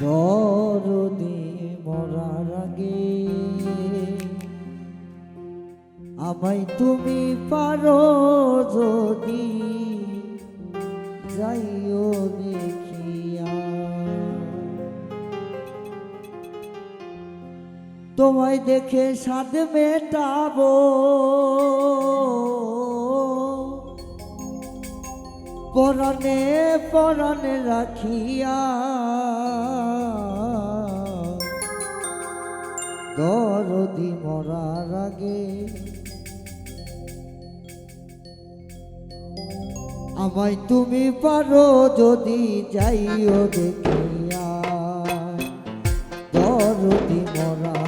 দরদি মরার আগে আমায় তুমি পারো যদি যাইও দেখিয়া। তোমায় দেখে সাদ মেটাবো। পরনে পরনে রাখিয়া। দরদি মরার আগে আমায় তুমি পারো যদি যাইও দেখিয়া। দরদি মরার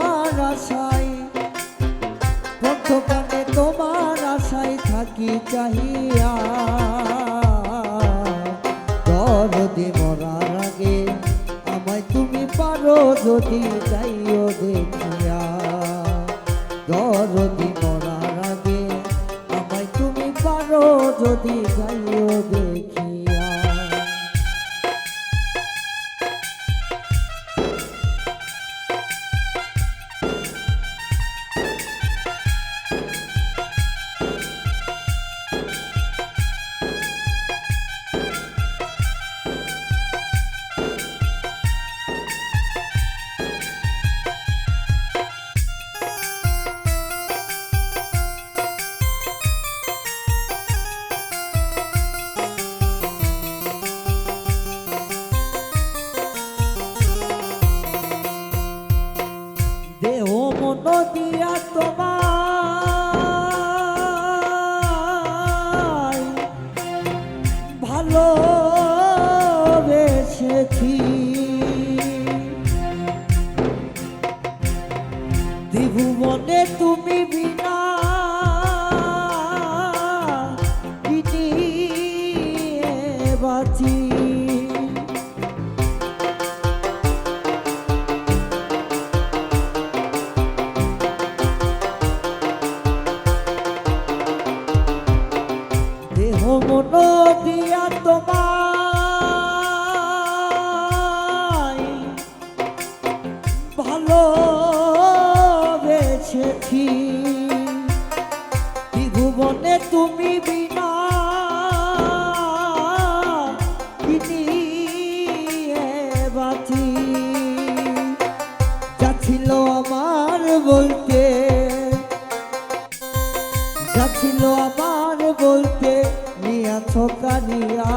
তোমার আশাই থাকি চাহিয়া। আগে আমায় তুমি যদি যাইও দেখিয়া। দরদি মরার আগে আমায় তুমি পারো যদি যাইও ত্রিভুবনে তুমি বিনা বাঁচি দেহ মন দিয়া তোমায় ভালো যা ছিল আমার বলতে, যা আমার বলতে নিয়াছ কানিয়া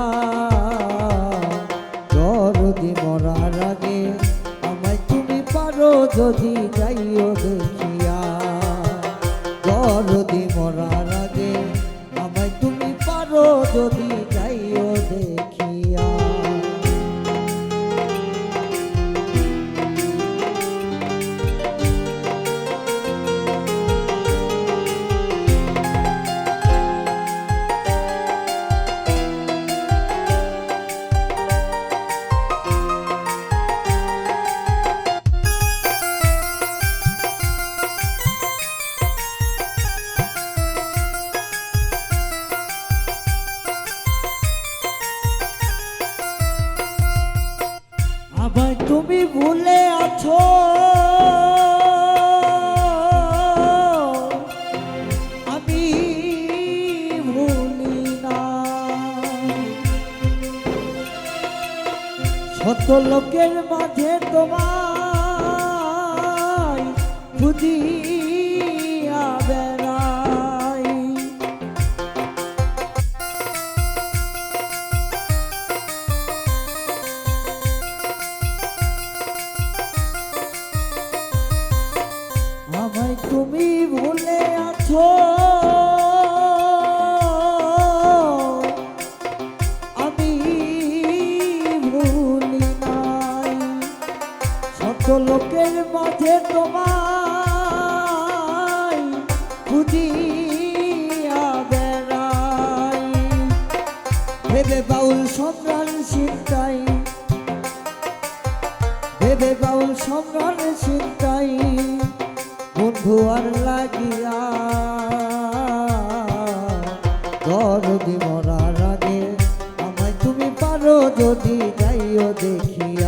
মরার আগে আমায় তুমি পারো যদি আমায় তুমি ভুলে আছো। আমি ভুলি না। শত লোকের মাঝে তোমায় খুঁজিয়া বেড়াই। তুমি ভুলে আছো। আমি ভুলি নাই। শত লোকের মাঝে তোমায় বেড়াই। ভেবে বাউল সম্রাট সিদ্ধাই ভেবে বাউল সম্রাট সিদ্ধাই আর লাগিয়া দরদি মরার আগে আমায় তুমি পারো যদি যাইও দেখিয়া।